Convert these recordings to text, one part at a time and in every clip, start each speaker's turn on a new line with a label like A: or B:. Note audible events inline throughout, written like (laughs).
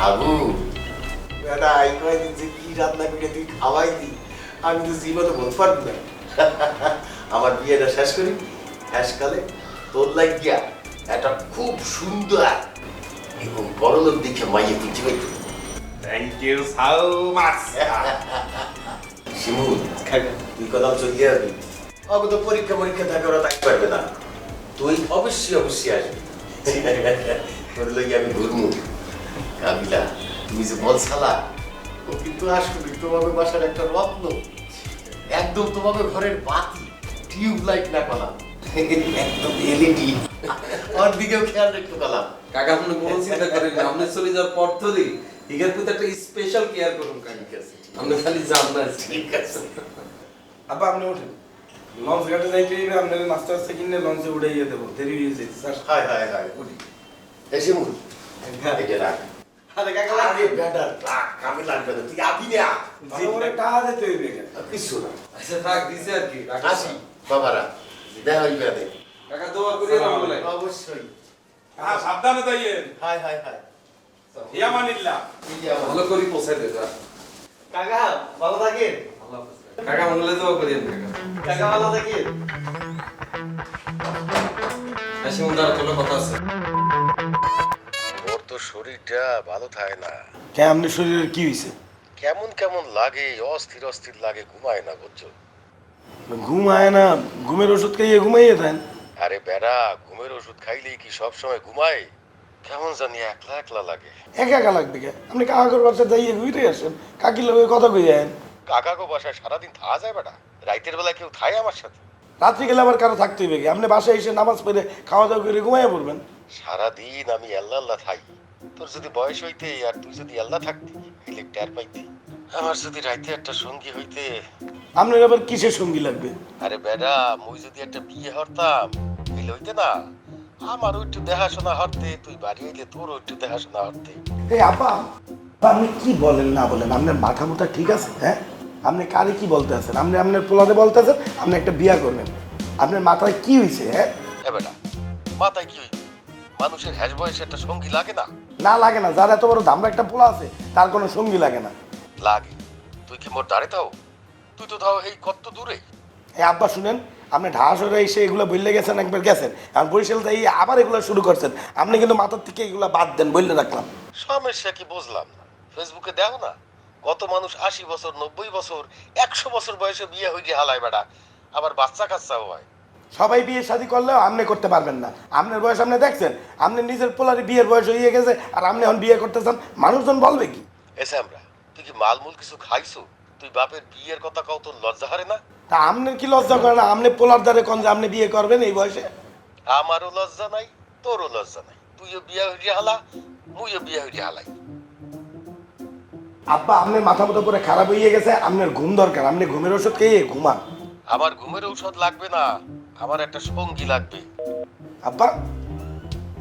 A: হাবু বেটা এই কয়দিন যে কি রান্না করে তুই খাওয়াই দি আমি তো জীবনে বলতে পারব না। আমার বিয়েটা শেষ করি শেষকালে তোর লাগিয়া একটা খুব সুন্দর এবং বড়লোক দেখে মাইয়ে খুঁজে পাইতো
B: thank you so much
A: Shimul তুই কদম চলিয়ে আসবি অব তো পরীক্ষা পরীক্ষা থাকে ওরা থাকতে পারবে না। তুই অবশ্যই অবশ্যই আসবি। (laughs) তোর লইয়া আমি ঘুরমু। কাবিলা তুমি যে বল সালা ও কিন্তু আসবি তোমাদের বাসার একটা রত্ন। একদম তোমাদের ঘরের বাতি টিউব লাইট না কলাম। একদম এলইডি। ওর দিকেও খেয়াল রাখতে পারলাম
C: কাকা আপনি কোনো চিন্তা করেন না আপনি চলে যাওয়ার পর ধরে এখানে কিন্তু একটা স্পেশাল কেয়ার করুন কাকা। আপনি খালি যান না
A: ঠিক আছে।
D: আব্বা আপনি ওঠেন লঞ্চ ঘাটে যাইতে হইবে আপনার মাস্টার সেকেন্ডে লঞ্চে উঠে দেবো। দেরি হয়ে যেতে স্যার
A: হায় হায় হায়।
D: উঠি।
A: এই শিমুল এটা রাখ।
D: আরে কাকা
A: আরে বেটা রাখ কামে লাগবে না তুই আবি না।
D: ভালো টাকা দিতে হইবে
A: কিছু না।
C: আচ্ছা থাক দিছে আর কি
A: আসি বাবারা দেখা হইবে আদে
C: কাকা দোয়া করিয়ে নাম বলে।
A: অবশ্যই।
B: হ্যাঁ সাবধানে যাইয়েন
A: হাই হাই হাই
B: ইয়ামানিল্লাহ।
C: ভালো করে পৌঁছাই দে
A: কাকা ভালো থাকেন?
C: কাকা। কাকা মঙ্গলে দোয়া করিয়েন কাকা।
A: কাকা ভালো থাকেন।
C: আসি তোর কথা আছে।
A: শরীরটা ভালো থাকে না।
D: কে আপনার শরীরের কি হয়েছে
A: কেমন কেমন লাগে অস্থির অস্থির লাগে ঘুমায় না বুঝছ
D: ঘুম আয় না ঘুমের ওষুধ খাইয়ে ঘুমাইয়ে দেন।
A: আরে বেড়া ঘুমের ওষুধ খাইলেই কি সব সময় ঘুমায়? কেমন জানি একলা একলা লাগে।
D: একা একা লাগবে কে? আপনি কাকার বাসা যাইয়ে ঘুরে আসেন কাকির লোকের কথা কই আয়েন।
A: কাকাকে বাসায় সারাদিন থাকা যায় বেটা রাইতের বেলা কেউ থায় আমার সাথে।
D: রাত্রি গেলে আবার কারও থাকতে হইবে কি? আপনি বাসায় এসে নামাজ পড়ে খাওয়া দাওয়া করে ঘুমাইয়া পড়বেন।
A: সারাদিন আমি আল্লাহ আল্লাহ থাই। তোর যদি বয়স হইতে আর তুই যদি আল্লাহ থাকতি এলে টের পাইতি। আমার যদি রাইতে একটা সঙ্গী হইতে।
D: আপনার আবার কিসের সঙ্গী লাগবে?
A: আরে বেড়া মুই যদি একটা বিয়ে হরতাম এলে হইতে না? আমারও একটু দেখাশোনা হরতে তুই বাড়ি হইলে তোরও একটু দেখাশোনা হরতে।
D: এই আপা আপনি কি বলেন না বলেন? আপনার মাথা মুথা ঠিক আছে হ্যাঁ? আপনি কারে কি বলতে আছেন? আপনি আপনার পোলাতে বলতে আছেন আপনি একটা বিয়া করবেন। আপনার মাথায় কি হয়েছে হ্যাঁ?
A: এ বেটা মাথায় কি হইবে মানুষের হ্যাস বয়সে একটা সঙ্গী লাগে না?
D: না লাগে না। যার এত বড় দামরা একটা পোলা আছে তার কোনো সঙ্গী লাগে না।
A: লাগে। তুই কি মোর দাঁড়ে থাও? তুই তো তাও এই কত দূরে।
D: এই আব্বা শুনেন আপনি ঢাস হয়ে এসে এগুলো বললে গেছেন একবার গেছেন। আর বরিশাল এই আবার এগুলো শুরু করছেন। আপনি কিন্তু মাথার থেকে এগুলো বাদ দেন বললে রাখলাম।
A: সমস্যা কি বুঝলাম? না ফেসবুকে দেখো না? কত মানুষ আশি বছর নব্বই বছর একশো বছর বয়সে বিয়ে হয়ে হালায় বেটা। আবার বাচ্চা কাচ্চাও হয়।
D: সবাই বিয়ে শাদি করলেও আপনি করতে পারবেন না। আপনার বয়স আপনি দেখছেন আপনি নিজের পোলারে বিয়ের বয়স হয়ে গেছে আর আপনি এখন বিয়ে করতেছেন মানুষজন বলবে কি?
A: এসে আমরা তুই কি মালমূল কিছু খাইছো? তুই বাপের বিয়ের কথা কাউ তোর লজ্জা হারে না?
D: তা আপনার কি লজ্জা করে না? আপনি পোলার দ্বারে কোন যে আপনি বিয়ে করবেন এই বয়সে?
A: আমারও লজ্জা নাই তোরও লজ্জা নাই। তুইও বিয়ে হইয়া হালা মুইও বিয়ে হইয়া হালাই।
D: আব্বা আপনার মাথা মতো করে খারাপ হয়ে গেছে আপনার ঘুম দরকার আপনি ঘুমের ওষুধ খেয়ে ঘুমান।
A: আমার ঘুমের ঔষধ লাগবে না। আমার একটা সঙ্গী লাগবে।
D: আব্বা?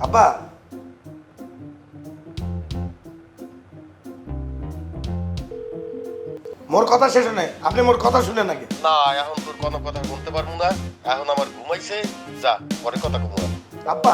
D: আব্বা? মোর কথা শেষ নাই। আপনি মোর কথা শুনে নাকি
A: না এখন তোর কোনো কথা বলতে পারব না। এখন আমার ঘুমাইছে। যা পরে কথা ঘুমা
D: আব্বা